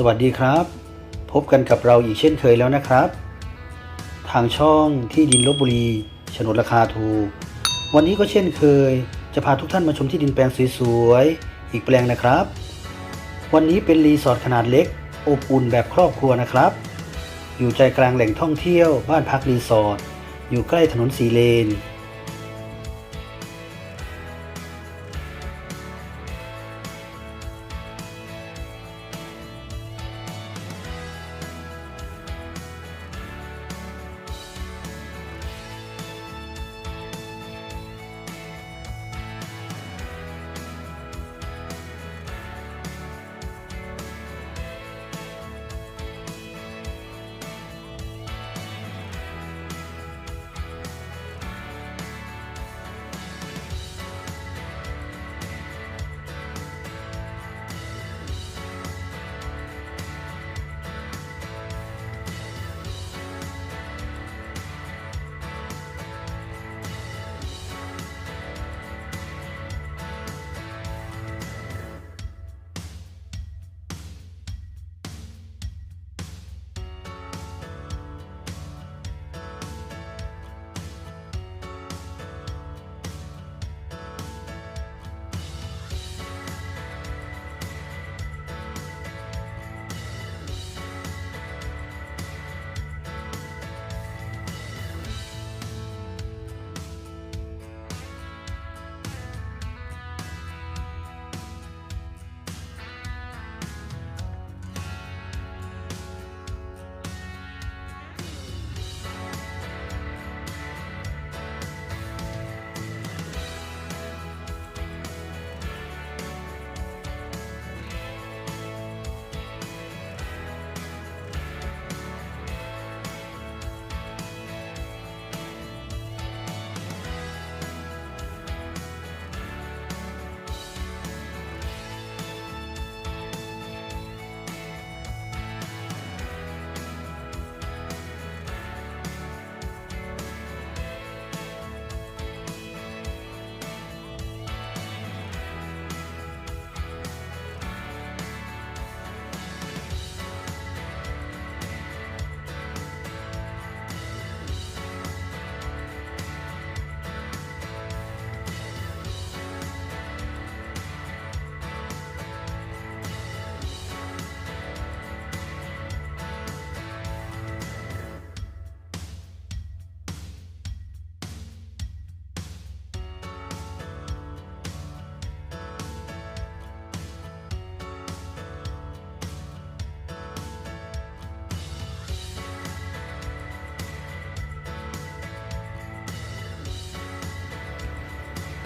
สวัสดีครับ พบกันกับเราอีกเช่นเคยแล้วนะครับ ทางช่องที่ดินลบบุรีโฉนดราคาถูก วันนี้ก็เช่นเคย จะพาทุกท่านมาชมที่ดินแปลงสวยๆอีกแปลงนะครับ วันนี้เป็นรีสอร์ทขนาดเล็ก อบอุ่นแบบครอบครัวนะครับ อยู่ใจกลางแหล่งท่องเที่ยวบ้านพักรีสอร์ทอยู่ใกล้ถนนสีเลน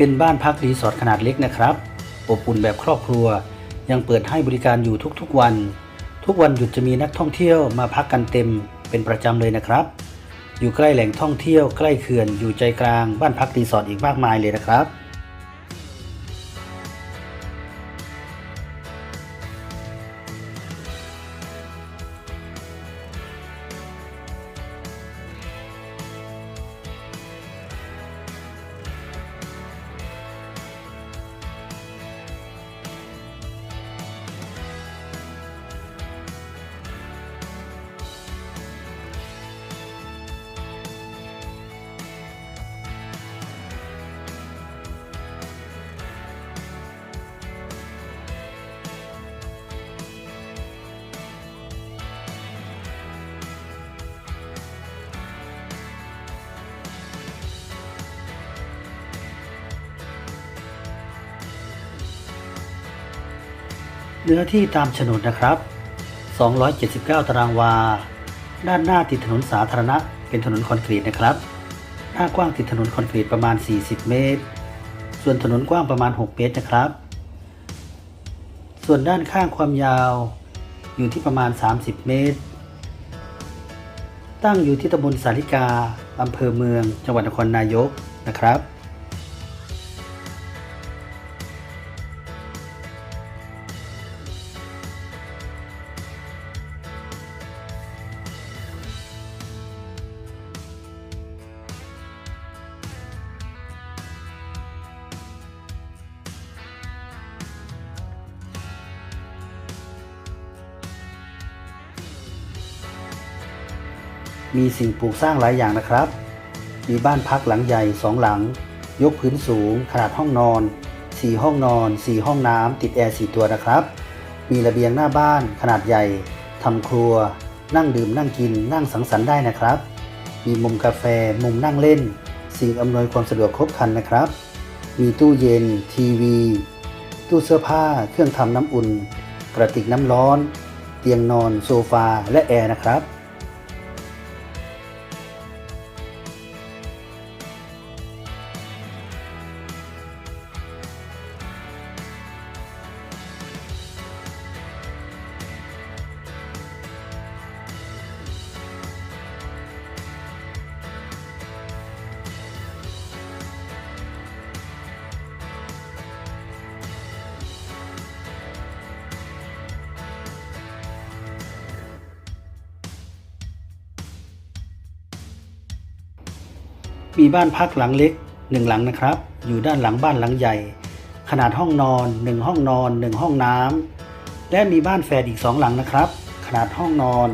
เป็นบ้านพักรีสอร์ทขนาดเล็กนะครับอบอุ่นแบบครอบครัว ยังเปิดให้บริการอยู่ทุกๆวัน ทุกวันหยุดจะมีนักท่องเที่ยวมาพักกันเต็มเป็นประจำเลยนะครับ อยู่ใกล้แหล่งท่องเที่ยวใกล้เขื่อนอยู่ใจกลางบ้านพักรีสอร์ทอีกมากมายเลยนะครับ เนื้อที่ตามโฉนดนะครับ 279 ตารางวา ด้านหน้าติดถนนสาธารณะเป็นถนนคอนกรีตนะครับ หน้ากว้างติดถนนคอนกรีตประมาณ 40 เมตร ส่วนถนนกว้างประมาณ 6 เมตรนะครับ ส่วนด้านข้างความยาวอยู่ที่ประมาณ 30 เมตร ตั้งอยู่ที่ตำบลสาริกาอำเภอเมือง จังหวัดนครนายกนะครับ มีสิ่งปลูกสร้างหลายอย่างนะครับ มีบ้านพักหลังใหญ่สองหลัง ยกพื้นสูง ขนาดห้องนอน 4 ห้องนอน 4 ห้องน้ำติดแอร์4ตัวนะครับ มีระเบียงหน้าบ้านขนาดใหญ่ทำครัว นั่งดื่มนั่งกิน นั่งสังสรรค์ได้นะครับ มีมุมกาแฟ มุมนั่งเล่น สิ่งอำนวยความสะดวกครบครันนะครับ มีตู้เย็น ทีวี ตู้เสื้อผ้า เครื่องทำน้ำอุ่น กระติกน้ำร้อน เตียงนอน โซฟา และแอร์นะครับ มีบ้านพักหลังเล็กหนึ่งหลังนะครับ อยู่ด้านหลังบ้านหลังใหญ่ ขนาดห้องนอนหนึ่งห้องนอนหนึ่งห้องน้ำและมีบ้านแฝดอีกสองหลังนะครับ ขนาดห้องนอน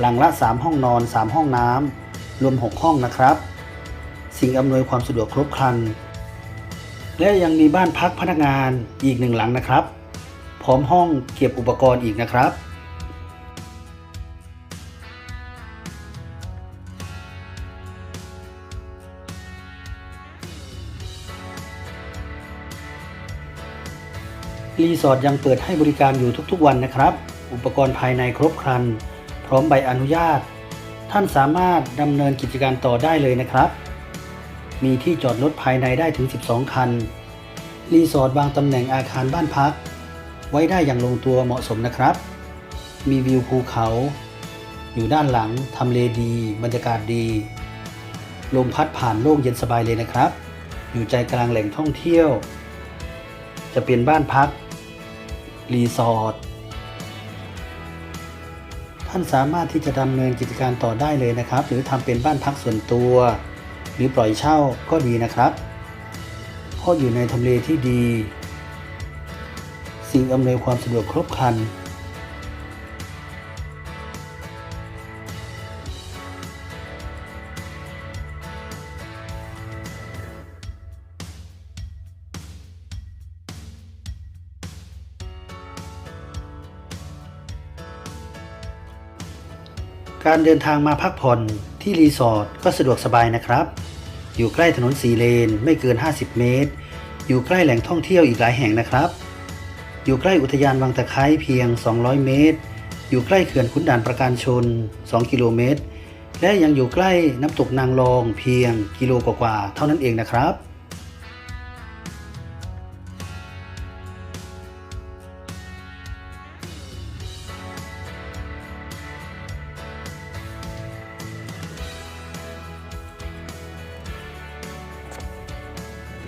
หลังละสามห้องนอนสามห้องน้ำรวมหกห้องนะครับ สิ่งอำนวยความสะดวกครบครัน และยังมีบ้านพักพนักงานอีกหนึ่งหลังนะครับ พร้อมห้องเก็บอุปกรณ์อีกนะครับ รีสอร์ทยังเปิดให้บริการอยู่ทุกๆวันนะครับ อุปกรณ์ภายในครบครัน พร้อมใบอนุญาต ท่านสามารถดำเนินกิจการต่อได้เลยนะครับ มีที่จอดรถภายในได้ถึง 12 คัน รีสอร์ทวางตำแหน่งอาคารบ้านพัก ไว้ได้อย่างลงตัวเหมาะสมนะครับ มีวิวภูเขา อยู่ด้านหลังทำเลดี บรรยากาศดี ลมพัดผ่านโล่งเย็นสบายเลยนะครับ อยู่ใจกลางแหล่งท่องเที่ยวจะเป็นบ้านพัก รีสอร์ทท่านสามารถที่จะดำเนินกิจการต่อได้เลยนะครับ หรือทำเป็นบ้านพักส่วนตัว หรือปล่อยเช่าก็ดีนะครับเพราะอยู่ในทำเลที่ดี สิ่งอำนวยความสะดวกครบครัน การเดินทางมาพักผ่อนที่รีสอร์ทก็สะดวกสบายนะครับ อยู่ใกล้ถนนสีเลนไม่เกิน 50 เมตร อยู่ใกล้แหล่งท่องเที่ยวอีกหลายแห่งนะครับ อยู่ใกล้อุทยานวังตะไคร้เพียง 200 เมตร อยู่ใกล้เขื่อนขุนด่านประการชน 2 กิโลเมตร และยังอยู่ใกล้น้ำตกนางรองเพียงกิโลกว่าๆเท่านั้นเองนะครับ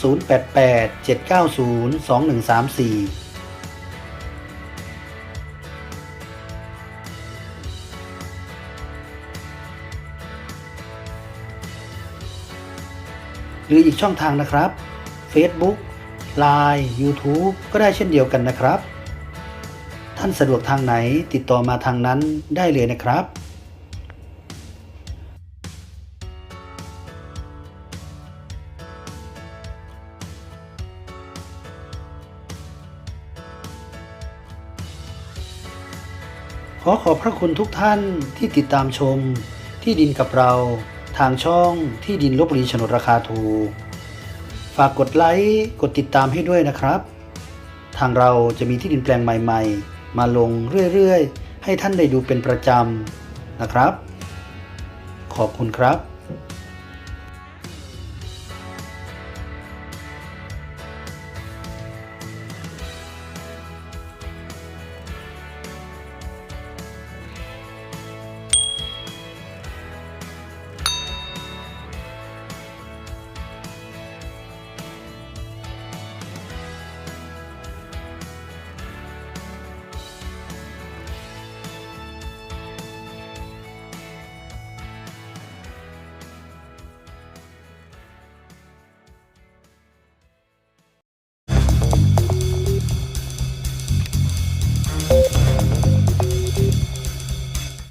088 790 2134หรืออีกช่องทางนะครับ Facebook Line YouTube ก็ได้เช่นเดียวกันนะครับ ท่านสะดวกทางไหนติดต่อมาทางนั้นได้เลยนะครับ ขอขอบพระคุณทุกท่านที่ติดตามชม ที่ดินกับเรา ทางช่องที่ดินลบบุรีชนดราคาถูก ฝากกดไลค์กดติดตามให้ด้วยนะครับ ทางเราจะมีที่ดินแปลงใหม่ ๆ มาลงเรื่อยๆ ให้ท่านได้ดูเป็นประจำนะครับ ขอบคุณครับ